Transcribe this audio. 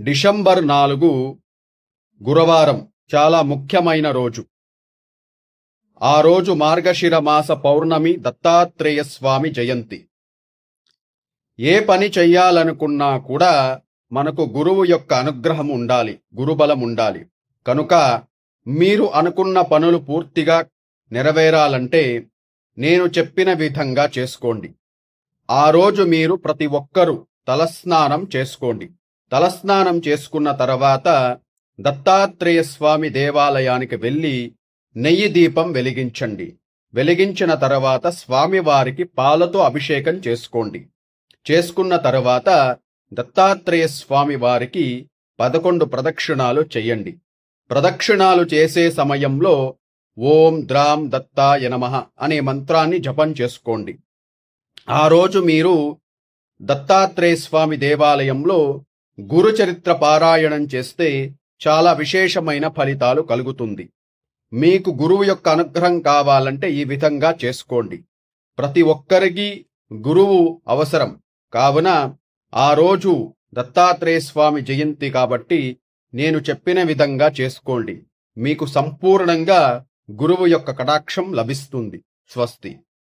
December నాలుగు గురువారం చాలా ముఖ్యమైన రోజు. ఆ రోజు మార్గశిర మాస పౌర్ణమి దత్తాత్రేయ స్వామి జయంతి. ఏ పని చెయ్యాలనుకున్నా కూడా మనకు గురువు యొక్క అనుగ్రహం ఉండాలి గురుబలం ఉండాలి. కనుక మీరు అనుకున్న పనులు పూర్తిగా నెరవేరాలంటే నేను చెప్పిన విధంగా చేసుకోండి. ఆ రోజు మీరు ప్రతి ఒక్కరూ తలస్నానం చేసుకోండి. తలస్నానం చేసుకున్న తర్వాత దత్తాత్రేయ స్వామి దేవాలయానికి వెళ్ళి నెయ్యి దీపం వెలిగించండి. వెలిగించిన తర్వాత స్వామివారికి పాలతో అభిషేకం చేసుకోండి. చేసుకున్న తర్వాత దత్తాత్రేయ స్వామి వారికి పదకొండు ప్రదక్షిణాలు చెయ్యండి ప్రదక్షిణాలు చేసే సమయంలో ఓం ద్రాం దత్తాయ నమ అనే మంత్రాన్ని జపం చేసుకోండి. ఆ రోజు మీరు దత్తాత్రేయ స్వామి దేవాలయంలో గురు చరిత్ర పారాయణం చేస్తే చాలా విశేషమైన ఫలితాలు కలుగుతుంది. మీకు గురువు యొక్క అనుగ్రహం కావాలంటే ఈ విధంగా చేసుకోండి. ప్రతి ఒక్కరికి గురువు అవసరం. కావున ఆ రోజు దత్తాత్రేయ స్వామి జయంతి కాబట్టి నేను చెప్పిన విధంగా చేసుకోండి. మీకు సంపూర్ణంగా గురువు యొక్క కటాక్షం లభిస్తుంది. స్వస్తి.